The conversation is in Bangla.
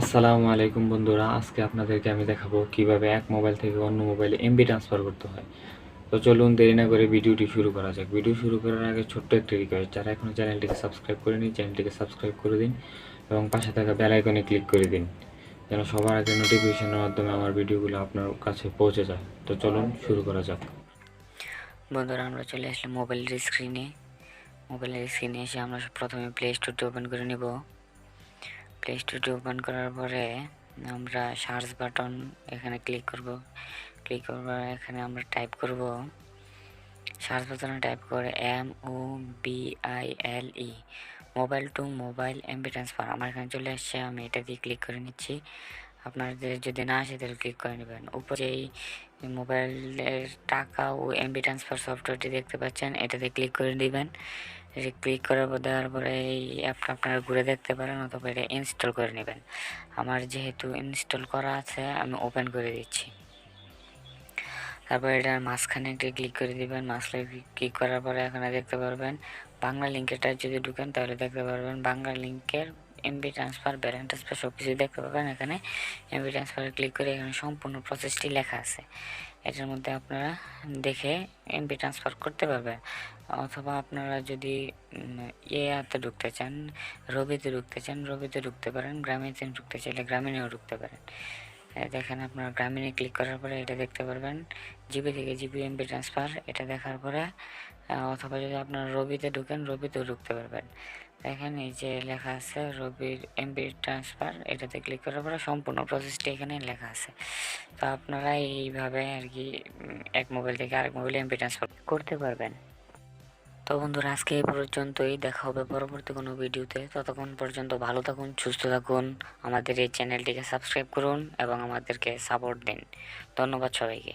আসসালামু আলাইকুম বন্ধুরা, আজকে আপনাদেরকে আমি দেখাবো কীভাবে এক মোবাইল থেকে অন্য মোবাইলে এমবি ট্রান্সফার করতে হয়। তো চলুন দেরি না করে ভিডিওটি শুরু করা যাক। ভিডিও শুরু করার আগে ছোট্ট একটি রিকোয়েস্ট যারা এখনও চ্যানেলটিকে সাবস্ক্রাইব করেনি, চ্যানেলটিকে সাবস্ক্রাইব করে দিন এবং পাশে থাকা বেল আইকনে ক্লিক করে দিন, যেন সবার আগে নোটিফিকেশনের মাধ্যমে আমার ভিডিওগুলো আপনার কাছে পৌঁছে যায়। তো চলুন শুরু করা যাক। বন্ধুরা, আমরা চলে আসলাম মোবাইলের স্ক্রিনে মোবাইলের স্ক্রিনে এসে আমরা প্রথমে প্লে স্টোরটি ওপেন করে নেব। প্লে স্টোরটি ওপেন করার পরে আমরা সার্চ বাটন এখানে ক্লিক করব। ক্লিক করবার এখানে আমরা টাইপ করব। সার্চ বাটনে টাইপ করে M O B I L E mobile to mobile MB transfer আমার এখানে চলে আসছে, আমি এটা দিয়ে ক্লিক করে নিচ্ছি। আপনাদের যদি না আসে, তাহলে ক্লিক করে নেবেন। উপরে এই মোবাইলের টাকা ও এমবি ট্রান্সফার সফটওয়্যারটি দেখতে পাচ্ছেন, এটাতে ক্লিক করে দিবেন। এটা ক্লিক করার পর দেওয়ার পরে এই অ্যাপটা আপনারা ঘুরে দেখতে পারেন অথবা এটা ইনস্টল করে নেবেন। আমার যেহেতু ইনস্টল করা আছে, আমি ওপেন করে দিচ্ছি। তারপর এটার মাঝখানে একটি ক্লিক করে দিবেন মাঝখানে ক্লিক করার পরে এখানে দেখতে পারবেন বাংলা লিঙ্কেরটা যদি ঢুকেন তাহলে দেখতে পারবেন বাংলা লিঙ্কের এমবি ট্রান্সফার ব্যালেন্স ট্রান্সফার সব কিছু দেখতে পাবেন এখানে। এমবি ট্রান্সফারে ক্লিক করে এখানে সম্পূর্ণ প্রসেসটি লেখা আছে। এটার মধ্যে আপনারা দেখে এমবি ট্রান্সফার করতে পারবেন। অথবা আপনারা যদি ইয়ে হাতে ঢুকতে চান, রবিতে ঢুকতে চান, রবিতে ঢুকতে পারেন গ্রামীণতে ঢুকতে চাইলে গ্রামীণেও ঢুকতে পারেন। দেখেন আপনার গ্রামীণে ক্লিক করার পরে এটা দেখতে পারবেন। জিবি থেকে জিবি এমবি ট্রান্সফার এটা দেখার পরে অথবা যদি আপনার রবিতে ঢুকেন, রবিতেও ঢুকতে পারবেন। দেখেন এই যে লেখা আছে, রবির এমবি ট্রান্সফার এটাতে ক্লিক করার পরে সম্পূর্ণ প্রসেসটি এখানে লেখা আছে। তো আপনারা এইভাবে আর কি এক মোবাইল থেকে আরেক মোবাইলে এমবি ট্রান্সফার করতে পারবেন। তো বন্ধুরা, আজকে এই পর্যন্তই। দেখা হবে পরবর্তী কোনো ভিডিওতে। ততক্ষণ পর্যন্ত ভালো থাকুন, সুস্থ থাকুন, আমাদের এই চ্যানেলটিকে সাবস্ক্রাইব করুন এবং আমাদেরকে সাপোর্ট দিন। ধন্যবাদ সবাইকে।